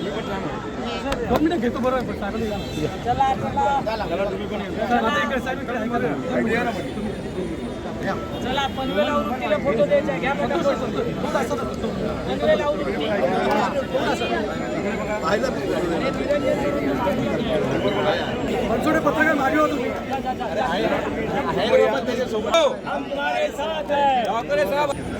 दोन मिनिटं घेतो बरं पण साहेबांनी चला, इकडे साहेब फोटो द्यायचा घ्या पटापट. पनवेल पत्रकार मागे होतो हमारे साथ है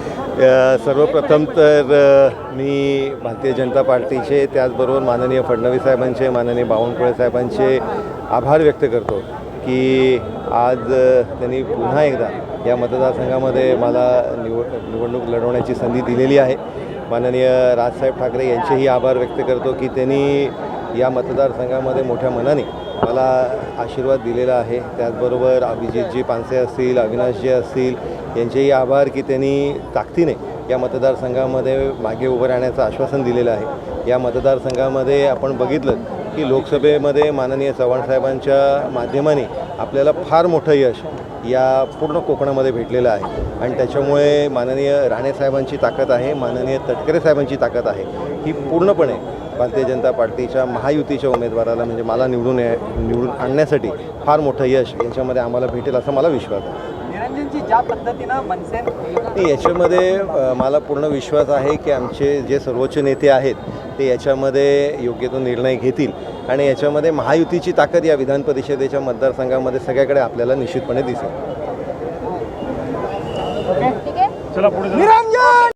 सर्वप्रथम तर मी भारतीय जनता पार्टीचे त्याचबरोबर माननीय फडणवीस साहेबांचे माननीय बावनकुळे साहेबांचे आभार व्यक्त करतो की आज त्यांनी पुन्हा एकदा या मतदारसंघामध्ये मला निव निवडणूक लढवण्याची संधी दिलेली आहे. माननीय राजसाहेब ठाकरे यांचेही आभार व्यक्त करतो की त्यांनी या मतदारसंघामध्ये मोठ्या मनाने मला आशीर्वाद दिलेला आहे. त्याचबरोबर अभिजितजी पानसे असतील अविनाशजी असतील यांचेही आभार की त्यांनी ताकदीने या मतदारसंघामध्ये मागे उभं राहण्याचं आश्वासन दिलेलं आहे. या मतदारसंघामध्ये आपण बघितलं की लोकसभेमध्ये माननीय चव्हाणसाहेबांच्या माध्यमाने आपल्याला फार मोठं यश या पूर्ण कोकणामध्ये भेटलेलं आहे. आणि त्याच्यामुळे माननीय राणेसाहेबांची ताकद आहे माननीय तटकरे साहेबांची ताकद आहे. ही पूर्णपणे भारतीय जनता पार्टीच्या महायुतीच्या उमेदवाराला म्हणजे मला निवडून ये निवडून आणण्यासाठी फार मोठं यश याच्यामध्ये आम्हाला भेटेल असा मला विश्वास आहे. ज्या पद्धतीनं मनसे याच्यामध्ये मला पूर्ण विश्वास आहे की आमचे जे सर्वोच्च नेते आहेत ते याच्यामध्ये योग्य तो निर्णय घेतील. आणि याच्यामध्ये महायुतीची ताकद या विधान परिषदेच्या मतदारसंघामध्ये सगळ्याकडे आपल्याला निश्चितपणे दिसेल.